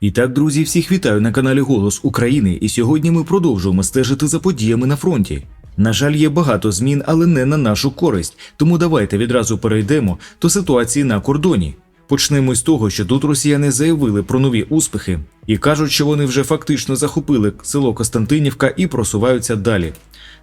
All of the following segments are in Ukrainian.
І так, друзі, всіх вітаю на каналі Голос України, і сьогодні ми продовжуємо стежити за подіями на фронті. На жаль, є багато змін, але не на нашу користь. Тому давайте відразу перейдемо до ситуації на кордоні. Почнемо з того, що тут росіяни заявили про нові успіхи і кажуть, що вони вже фактично захопили село Костянтинівка і просуваються далі.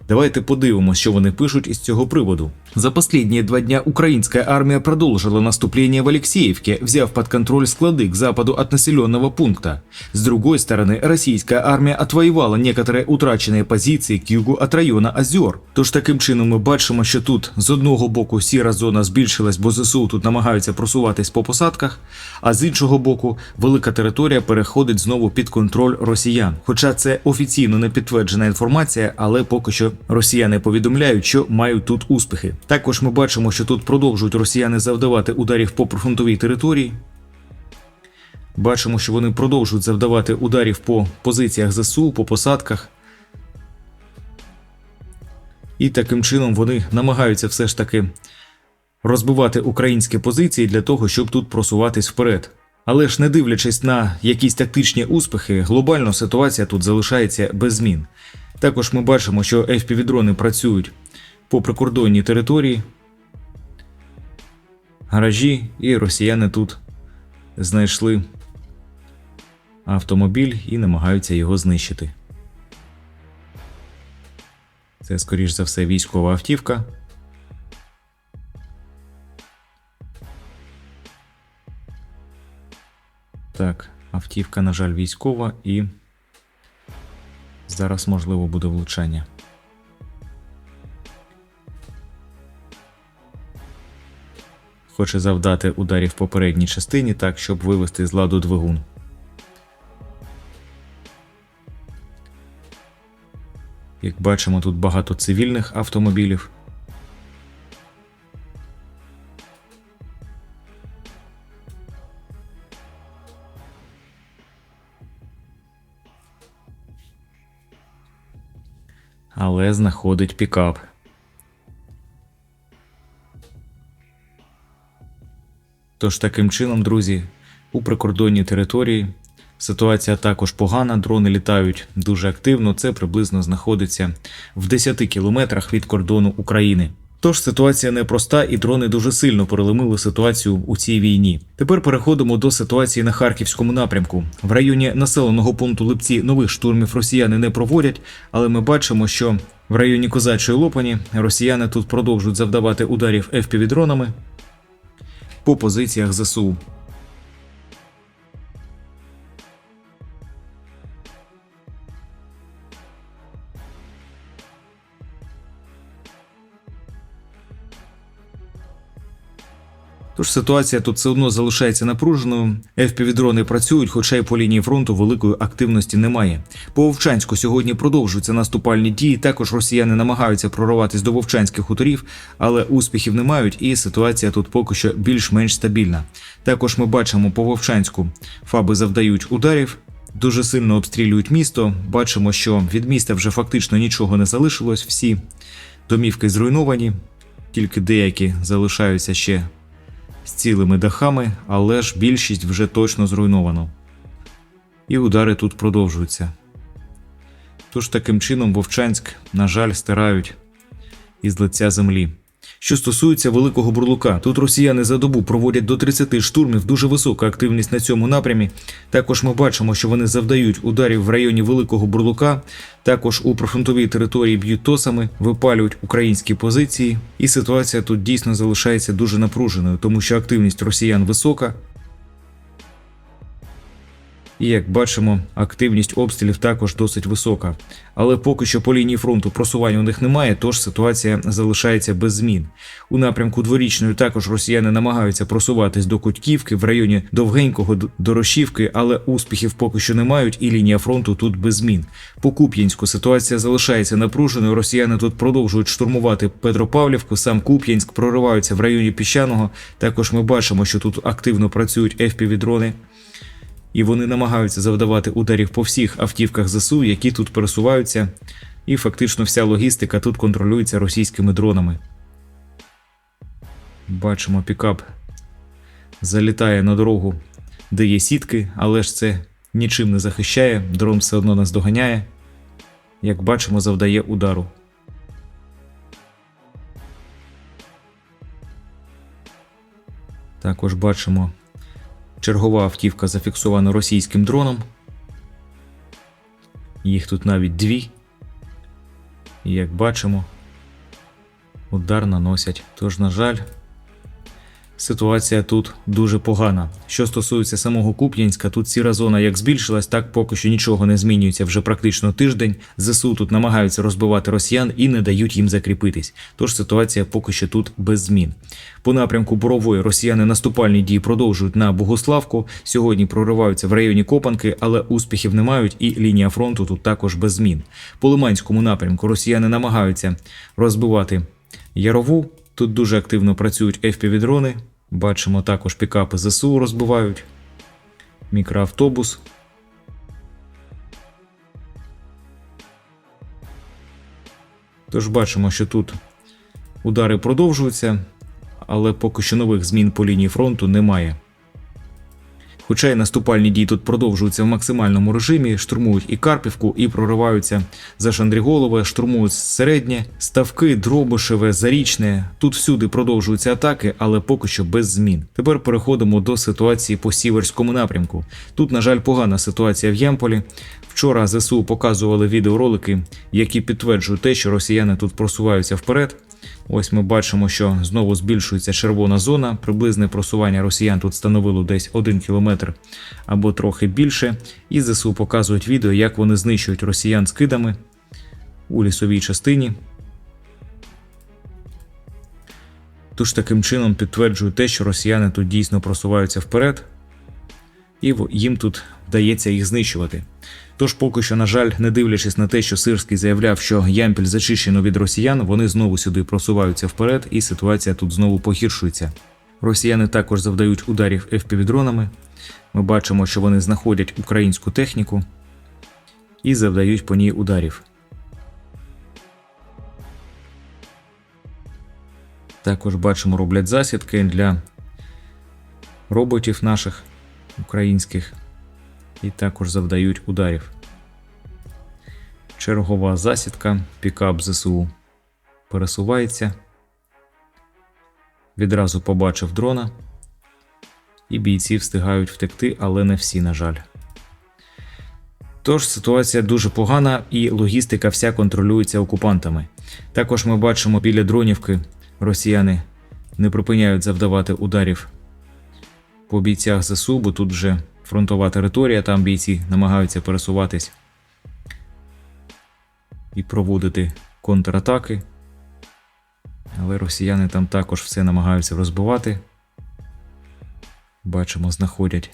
Давайте подивимося, що вони пишуть із цього приводу. За последние два дня украинская армия продолжила наступление в Алексеевке, взяв под контроль склады к западу от населенного пункта. С другой стороны, российская армия отвоевала некоторые утраченные позиції к югу от района Озер. Тож таким чином ми бачимо, що тут з одного боку сіра зона збільшилась, бо ЗСУ тут намагаються просуватись по посадках, а з іншого боку, велика територія переходить знову під контроль росіян. Хоча це офіційно не підтверджена інформація, але поки що росіяни повідомляють, що мають тут успіхи. Також ми бачимо, що тут продовжують росіяни завдавати ударів по прифронтовій території. Бачимо, що вони продовжують завдавати ударів по позиціях ЗСУ, по посадках. І таким чином вони намагаються все ж таки розбивати українські позиції для того, щоб тут просуватись вперед. Але ж не дивлячись на якісь тактичні успіхи, глобально ситуація тут залишається без змін. Також ми бачимо, що FPV-дрони працюють по прикордонній території, гаражі, і росіяни тут знайшли автомобіль і намагаються його знищити. Це, скоріш за все, військова автівка. Так, автівка, на жаль, військова, і зараз можливо буде влучання. Хоче завдати ударів попередній частині так, щоб вивести з ладу двигун. Як бачимо, тут багато цивільних автомобілів. Але знаходить пікап. Тож таким чином, друзі, у прикордонній території ситуація також погана. Дрони літають дуже активно. Це приблизно знаходиться в 10 кілометрах від кордону України. Тож ситуація непроста, і дрони дуже сильно переломили ситуацію у цій війні. Тепер переходимо до ситуації на харківському напрямку. В районі населеного пункту Липці нових штурмів росіяни не проводять, але ми бачимо, що в районі Козачої Лопані росіяни тут продовжують завдавати ударів FPV-дронами по позиціях ЗСУ. Тож ситуація тут все одно залишається напруженою. FPV-дрони працюють, хоча й по лінії фронту великої активності немає. По Вовчанську сьогодні продовжуються наступальні дії. Також росіяни намагаються прорватися до вовчанських хуторів, але успіхів не мають, і ситуація тут поки що більш-менш стабільна. Також ми бачимо по Вовчанську фаби завдають ударів. Дуже сильно обстрілюють місто. Бачимо, що від міста вже фактично нічого не залишилось. Всі домівки зруйновані, тільки деякі залишаються ще з цілими дахами, але ж більшість вже точно зруйновано. І удари тут продовжуються. Тож таким чином Вовчанськ, на жаль, стирають із лиця землі. Що стосується великого бурлука, тут росіяни за добу проводять до 30 штурмів, дуже висока активність на цьому напрямі. Також ми бачимо, що вони завдають ударів в районі великого бурлука. Також у прифронтовій території б'ють тосами, випалюють українські позиції, і ситуація тут дійсно залишається дуже напруженою, тому що активність росіян висока. І як бачимо, активність обстрілів також досить висока. Але поки що по лінії фронту просування у них немає, тож ситуація залишається без змін. У напрямку дворічної також росіяни намагаються просуватись до Кутьківки в районі Довгенького д- до Рошівки, але успіхів поки що не мають, і лінія фронту тут без змін. По Куп'янську ситуація залишається напруженою. Росіяни тут продовжують штурмувати Петропавлівку, сам Куп'янськ прориваються в районі Піщаного. Також ми бачимо, що тут активно працюють FPV-дрони і вони намагаються завдавати ударів по всіх автівках ЗСУ, які тут пересуваються, і фактично вся логістика тут контролюється російськими дронами. Бачимо, пікап залітає на дорогу, де є сітки, але ж це нічим не захищає, дрон все одно нас доганяє. Як бачимо, завдає удару. Також бачимо, чергова автівка зафіксована російським дроном. Їх тут навіть дві. І як бачимо, удар наносять. Тож, на жаль, ситуація тут дуже погана. Що стосується самого Куп'янська, тут сіра зона як збільшилась, так поки що нічого не змінюється вже практично тиждень. ЗСУ тут намагаються розбивати росіян і не дають їм закріпитись. Тож ситуація поки що тут без змін. По напрямку Борової росіяни наступальні дії продовжують на Богославку. Сьогодні прориваються в районі Копанки, але успіхів не мають, і лінія фронту тут також без змін. По Лиманському напрямку росіяни намагаються розбивати Ярову. Тут дуже активно працюють FPV-дрони. Бачимо також пікапи ЗСУ розбивають. Мікроавтобус. Тож бачимо, що тут удари продовжуються, але поки що нових змін по лінії фронту немає. Хоча й наступальні дії тут продовжуються в максимальному режимі, штурмують і Карпівку, і прориваються за Шандріголове, штурмують середнє, ставки, Дробишеве, Зарічне. Тут всюди продовжуються атаки, але поки що без змін. Тепер переходимо до ситуації по сіверському напрямку. Тут, на жаль, погана ситуація в Ямполі. Вчора ЗСУ показували відеоролики, які підтверджують те, що росіяни тут просуваються вперед. Ось ми бачимо, що знову збільшується червона зона. Приблизне просування росіян тут становило десь 1 кілометр або трохи більше. І ЗСУ показують відео, як вони знищують росіян скидами у лісовій частині. Тож таким чином підтверджують те, що росіяни тут дійсно просуваються вперед, і їм тут вдається їх знищувати. Тож поки що, на жаль, не дивлячись на те, що Сирський заявляв, що Ямпіль зачищено від росіян, вони знову сюди просуваються вперед, і ситуація тут знову погіршується. Росіяни також завдають ударів FPV-дронами. Ми бачимо, що вони знаходять українську техніку і завдають по ній ударів. Також бачимо, роблять засідки для роботів наших українських і також завдають ударів. Чергова засідка, пікап ЗСУ пересувається. Відразу побачив дрона, і бійці встигають втекти, але не всі, на жаль. Тож ситуація дуже погана і логістика вся контролюється окупантами. Також ми бачимо біля дронівки росіяни не припиняють завдавати ударів по бійцях ЗСУ, бо тут вже фронтова територія, там бійці намагаються пересуватись і проводити контратаки. Але росіяни там також все намагаються розбивати. Бачимо, знаходять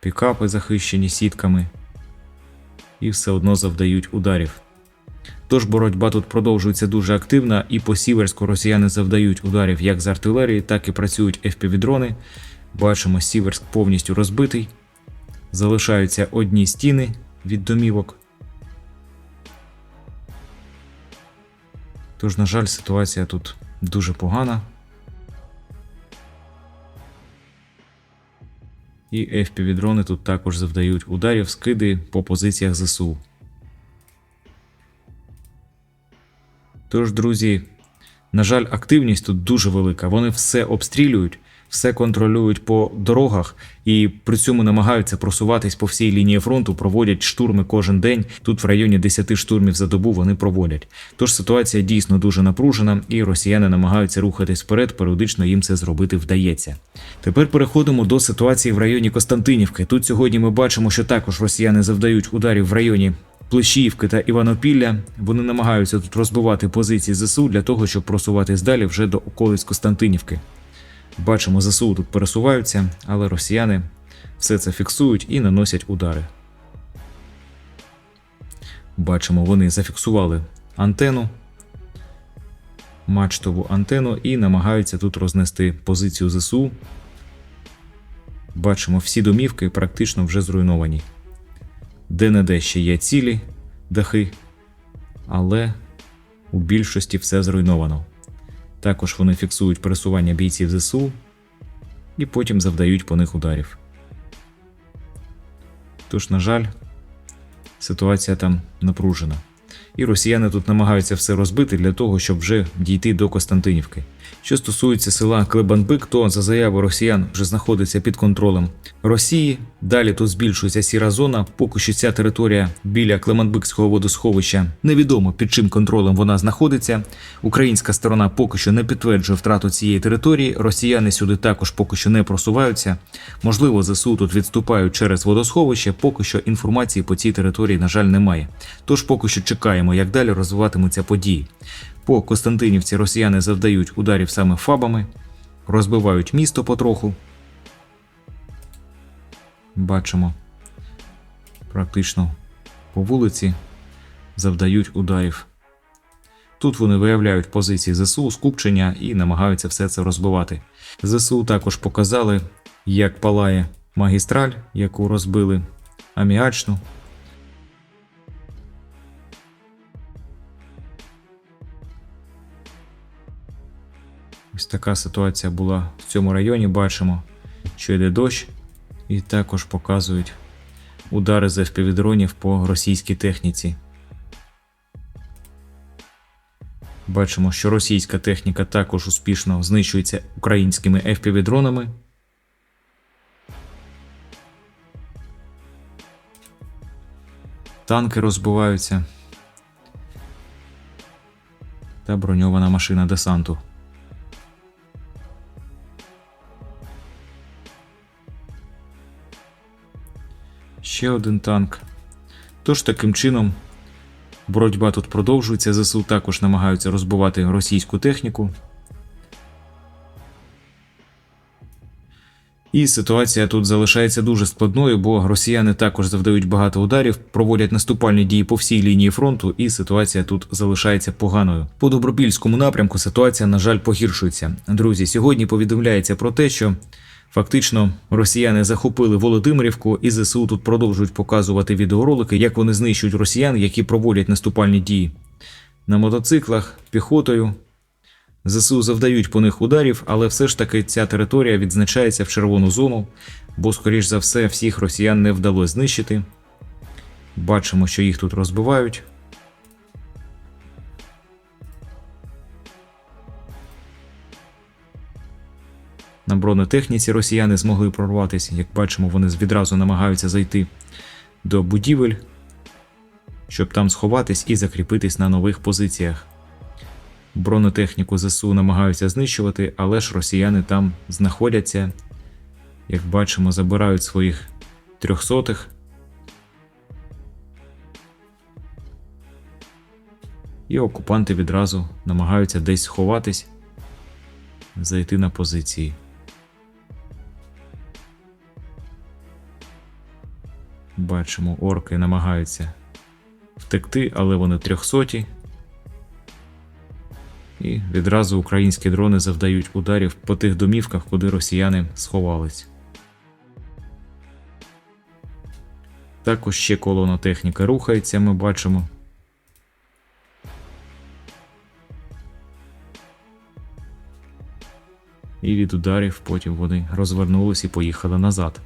пікапи, захищені сітками, і все одно завдають ударів. Тож боротьба тут продовжується дуже активна, і по Сіверську росіяни завдають ударів як з артилерії, так і працюють FPV-дрони. Бачимо, Сіверськ повністю розбитий. Залишаються одні стіни від домівок. Тож, на жаль, ситуація тут дуже погана. І FPV-дрони тут також завдають ударів скиди по позиціях ЗСУ. Тож, друзі, на жаль, активність тут дуже велика. Вони все обстрілюють все контролюють по дорогах і при цьому намагаються просуватись по всій лінії фронту, проводять штурми кожен день. Тут в районі 10 штурмів за добу вони проводять. Тож ситуація дійсно дуже напружена, і росіяни намагаються рухатись вперед. Періодично їм це зробити вдається. Тепер переходимо до ситуації в районі Костянтинівки. Тут сьогодні ми бачимо, що також росіяни завдають ударів в районі. Плещіївки та Іванопілля вони намагаються тут розбивати позиції ЗСУ для того, щоб просуватись далі вже до околиць Костянтинівки. Бачимо, ЗСУ тут пересуваються, але росіяни все це фіксують і наносять удари. Бачимо, вони зафіксували антенну, мачтову антенну і намагаються тут рознести позицію ЗСУ. Бачимо, всі домівки практично вже зруйновані. Де-не-де ще є цілі дахи, але у більшості все зруйновано. Також вони фіксують пересування бійців ЗСУ і потім завдають по них ударів. Тож, на жаль, ситуація там напружена. І росіяни тут намагаються все розбити для того, щоб вже дійти до Костянтинівки. Що стосується села Клебанбик, то за заяву росіян вже знаходиться під контролем Росії. Далі тут збільшується сіра зона. Поки що ця територія біля Клеманбикського водосховища невідомо під чим контролем вона знаходиться. Українська сторона поки що не підтверджує втрату цієї території. Росіяни сюди також поки що не просуваються. Можливо, ЗСУ тут відступають через водосховище. Поки що інформації по цій території, на жаль, немає. Тож поки що чекаємо, як далі розвиватимуться події. По Костянтинівці росіяни завдають ударів саме фабами, розбивають місто потроху. Бачимо, практично по вулиці завдають ударів. Тут вони виявляють позиції ЗСУ, скупчення і намагаються все це розбивати. ЗСУ також показали, як палає магістраль, яку розбили аміачну. Ось така ситуація була в цьому районі. Бачимо, що йде дощ, і також показують удари з FPV-дронів по російській техніці. Бачимо, що російська техніка також успішно знищується українськими FPV-дронами. Танки розбиваються. Та броньована машина десанту. Ще один танк. Тож таким чином боротьба тут продовжується. ЗСУ також намагаються розбивати російську техніку. І ситуація тут залишається дуже складною, бо росіяни також завдають багато ударів, проводять наступальні дії по всій лінії фронту, і ситуація тут залишається поганою. По добропільському напрямку ситуація, на жаль, погіршується. Друзі, сьогодні повідомляється про те, що Фактично, росіяни захопили Володимирівку, і ЗСУ тут продовжують показувати відеоролики, як вони знищують росіян, які проводять наступальні дії на мотоциклах, піхотою. ЗСУ завдають по них ударів, але все ж таки ця територія відзначається в червону зону, бо, скоріш за все, всіх росіян не вдалося знищити. Бачимо, що їх тут розбивають. На бронетехніці росіяни змогли прорватися. Як бачимо, вони відразу намагаються зайти до будівель, щоб там сховатись і закріпитись на нових позиціях. Бронетехніку ЗСУ намагаються знищувати, але ж росіяни там знаходяться. Як бачимо, забирають своїх трьохсотих. І окупанти відразу намагаються десь сховатись, зайти на позиції. Бачимо, орки намагаються втекти, але вони трьохсоті. І відразу українські дрони завдають ударів по тих домівках, куди росіяни сховались. Також ще колона техніка рухається, ми бачимо. І від ударів потім вони розвернулись і поїхали назад.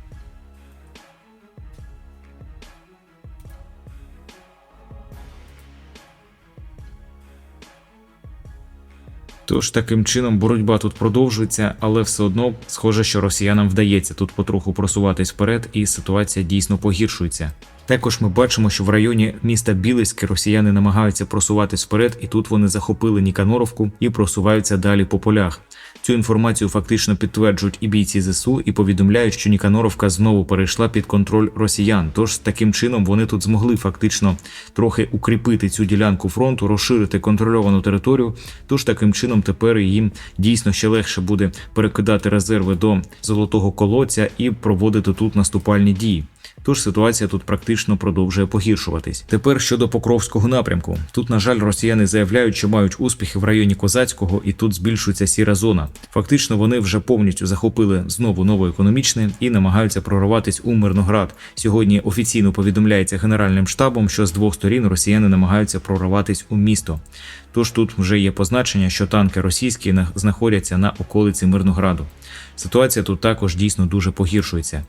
Тож таким чином боротьба тут продовжується, але все одно схоже, що росіянам вдається тут потроху просуватись вперед, і ситуація дійсно погіршується. Також ми бачимо, що в районі міста Білиське росіяни намагаються просуватись вперед, і тут вони захопили Ніканоровку і просуваються далі по полях. Цю інформацію фактично підтверджують і бійці ЗСУ і повідомляють, що Ніканоровка знову перейшла під контроль росіян. Тож таким чином вони тут змогли фактично трохи укріпити цю ділянку фронту, розширити контрольовану територію. Тож таким чином тепер їм дійсно ще легше буде перекидати резерви до золотого колодця і проводити тут наступальні дії. Тож ситуація тут практично продовжує погіршуватись. Тепер щодо Покровського напрямку. Тут, на жаль, росіяни заявляють, що мають успіхи в районі Козацького, і тут збільшується сіра зона. Фактично, вони вже повністю захопили знову новоекономічне і намагаються прорватися у Мирноград. Сьогодні офіційно повідомляється генеральним штабом, що з двох сторін росіяни намагаються прорватися у місто. Тож тут вже є позначення, що танки російські знаходяться на околиці Мирнограду. Ситуація тут також дійсно дуже погіршується.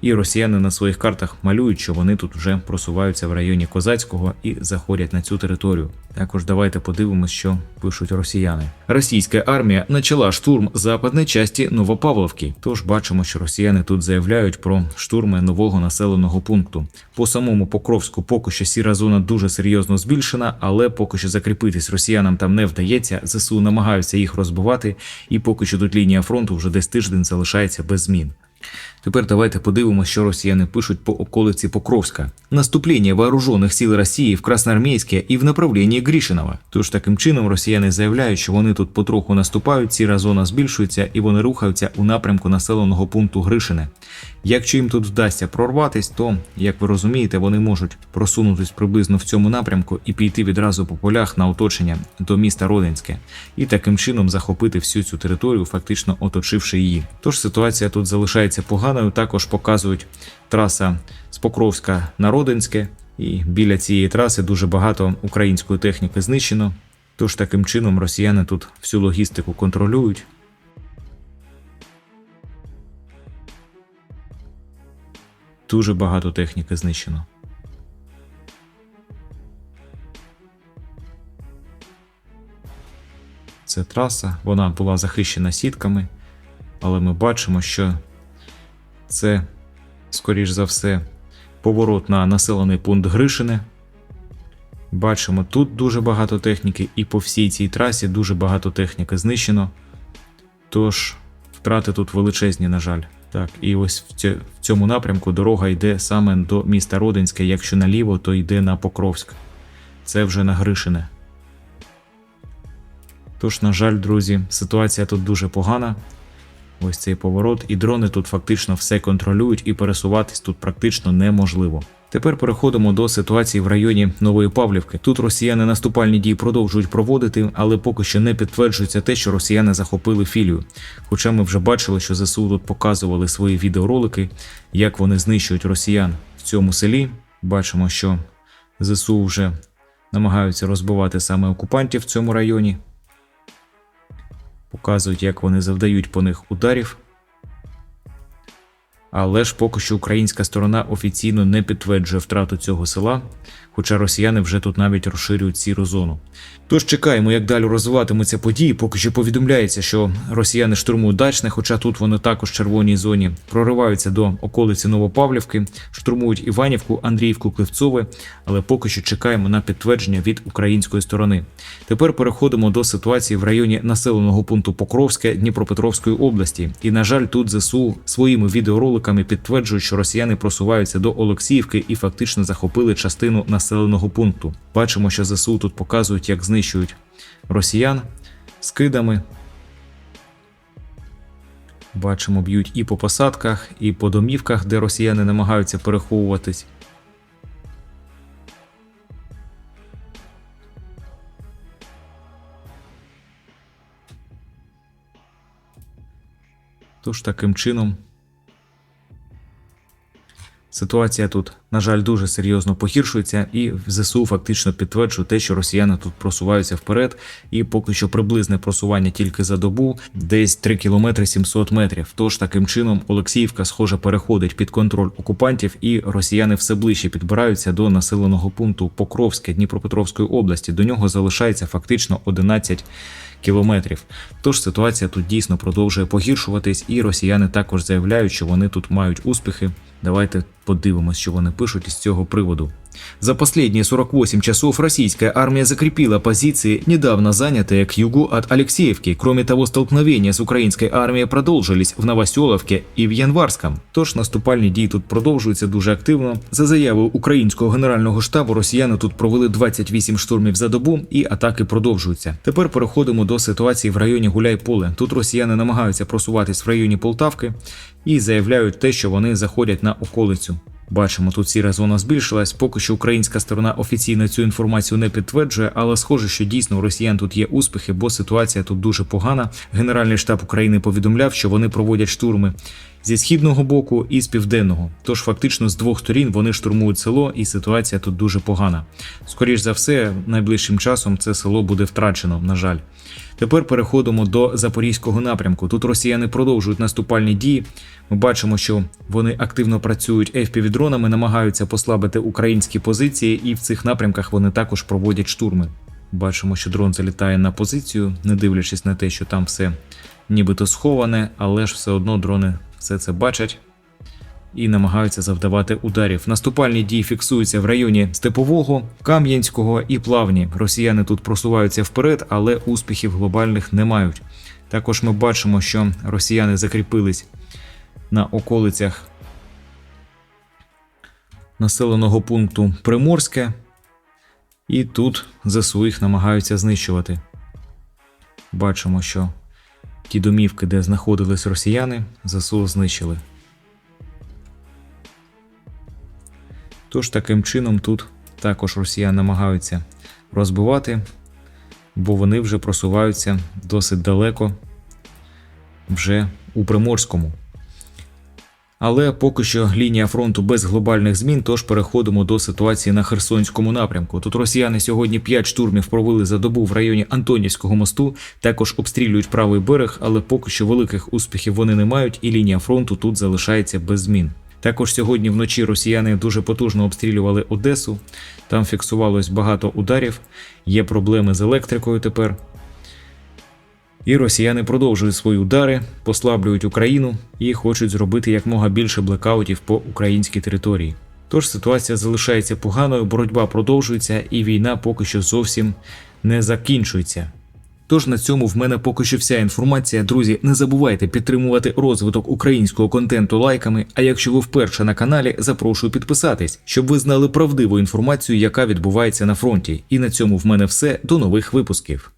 І росіяни на своїх картах малюють, що вони тут вже просуваються в районі Козацького і заходять на цю територію. Також давайте подивимось, що пишуть росіяни. Російська армія почала штурм западної часті Новопавловки. Тож бачимо, що росіяни тут заявляють про штурми нового населеного пункту. По самому Покровську поки що сіра зона дуже серйозно збільшена, але поки що закріпитись росіянам там не вдається. ЗСУ намагаються їх розбивати, і поки що тут лінія фронту вже десь тиждень залишається без змін. Тепер давайте подивимося, що росіяни пишуть по околиці Покровська. Наступлення вооружених сил Росії в Красноармійське і в направленні Грішинова. Тож таким чином росіяни заявляють, що вони тут потроху наступають, сіра зона збільшується і вони рухаються у напрямку населеного пункту Гришине. Якщо їм тут вдасться прорватись, то, як ви розумієте, вони можуть просунутись приблизно в цьому напрямку і піти відразу по полях на оточення до міста Родинське, і таким чином захопити всю цю територію, фактично оточивши її. Тож ситуація тут залишається поганою. Також показують траса з Покровська на Родинське, і біля цієї траси дуже багато української техніки знищено. Тож таким чином росіяни тут всю логістику контролюють. Дуже багато техніки знищено. Це траса, вона була захищена сітками, але ми бачимо, що це, скоріш за все, поворот на населений пункт Гришине. Бачимо, тут дуже багато техніки, і по всій цій трасі дуже багато техніки знищено. Тож, втрати тут величезні, на жаль. Так, і ось в, цьому напрямку дорога йде саме до міста Родинське. Якщо наліво, то йде на Покровськ. Це вже на Гришине. Тож, на жаль, друзі, ситуація тут дуже погана. Ось цей поворот, і дрони тут фактично все контролюють, і пересуватись тут практично неможливо. Тепер переходимо до ситуації в районі Нової Павлівки. Тут росіяни наступальні дії продовжують проводити, але поки що не підтверджується те, що росіяни захопили філію. Хоча ми вже бачили, що ЗСУ тут показували свої відеоролики, як вони знищують росіян в цьому селі. Бачимо, що ЗСУ вже намагаються розбивати саме окупантів в цьому районі показують, як вони завдають по них ударів. Але ж поки що українська сторона офіційно не підтверджує втрату цього села, хоча росіяни вже тут навіть розширюють сіру зону. Тож чекаємо, як далі розвиватимуться події. Поки що повідомляється, що росіяни штурмують дачне, хоча тут вони також в червоній зоні прориваються до околиці Новопавлівки, штурмують Іванівку, Андріївку, Кливцове, але поки що чекаємо на підтвердження від української сторони. Тепер переходимо до ситуації в районі населеного пункту Покровське Дніпропетровської області. І на жаль, тут ЗСУ своїми відеороликами підтверджують, що росіяни просуваються до Олексіївки і фактично захопили частину населеного пункту. Бачимо, що ЗСУ тут показують, як знищують росіян скидами. Бачимо, б'ють і по посадках, і по домівках, де росіяни намагаються переховуватись. Тож таким чином ситуація тут, на жаль, дуже серйозно погіршується, і в ЗСУ фактично підтверджує те, що росіяни тут просуваються вперед, і поки що приблизне просування тільки за добу, десь 3 кілометри 700 метрів. Тож таким чином Олексіївка, схоже, переходить під контроль окупантів, і росіяни все ближче підбираються до населеного пункту Покровське Дніпропетровської області. До нього залишається фактично 11 кілометрів. Тож ситуація тут дійсно продовжує погіршуватись, і росіяни також заявляють, що вони тут мають успіхи. Давайте подивимось, що вони пишуть із цього приводу. За последние 48 часов российская армия закрепила позиции, недавно занятые к югу от Алексеевки. Кроме того, столкновения с украинской армией продолжились в Новоселовке і в Январському. Тож наступальні дії тут продовжуються дуже активно. За заявою українського генерального штабу, росіяни тут провели 28 штурмів за добу, і атаки продовжуються. Тепер переходимо до ситуації в районі Гуляйполе. Тут росіяни намагаються просуватись в районі Полтавки і заявляють те, що вони заходять на околицю. Бачимо, тут сіра зона збільшилась. Поки що українська сторона офіційно цю інформацію не підтверджує, але схоже, що дійсно у росіян тут є успіхи, бо ситуація тут дуже погана. Генеральний штаб України повідомляв, що вони проводять штурми. Зі східного боку і з південного. Тож фактично з двох сторін вони штурмують село, і ситуація тут дуже погана. Скоріш за все, найближчим часом це село буде втрачено, на жаль. Тепер переходимо до запорізького напрямку. Тут росіяни продовжують наступальні дії. Ми бачимо, що вони активно працюють FPV-дронами, намагаються послабити українські позиції, і в цих напрямках вони також проводять штурми. Бачимо, що дрон залітає на позицію, не дивлячись на те, що там все нібито сховане, але ж все одно дрони все це бачать і намагаються завдавати ударів. Наступальні дії фіксуються в районі Степового, Кам'янського і Плавні. Росіяни тут просуваються вперед, але успіхів глобальних не мають. Також ми бачимо, що росіяни закріпились на околицях населеного пункту Приморське, і тут ЗСУ їх намагаються знищувати. Бачимо, що ті домівки, де знаходились росіяни, ЗСУ знищили. Тож таким чином тут також росіяни намагаються розбивати, бо вони вже просуваються досить далеко вже у Приморському. Але поки що лінія фронту без глобальних змін, тож переходимо до ситуації на Херсонському напрямку. Тут росіяни сьогодні 5 штурмів провели за добу в районі Антонівського мосту, також обстрілюють правий берег, але поки що великих успіхів вони не мають, і лінія фронту тут залишається без змін. Також сьогодні вночі росіяни дуже потужно обстрілювали Одесу. Там фіксувалось багато ударів, є проблеми з електрикою тепер. І росіяни продовжують свої удари, послаблюють Україну і хочуть зробити якмога більше блекаутів по українській території. Тож ситуація залишається поганою, боротьба продовжується, і війна поки що зовсім не закінчується. Тож на цьому в мене поки що вся інформація. Друзі, не забувайте підтримувати розвиток українського контенту лайками. А якщо ви вперше на каналі, запрошую підписатись, щоб ви знали правдиву інформацію, яка відбувається на фронті. І на цьому в мене все. До нових випусків.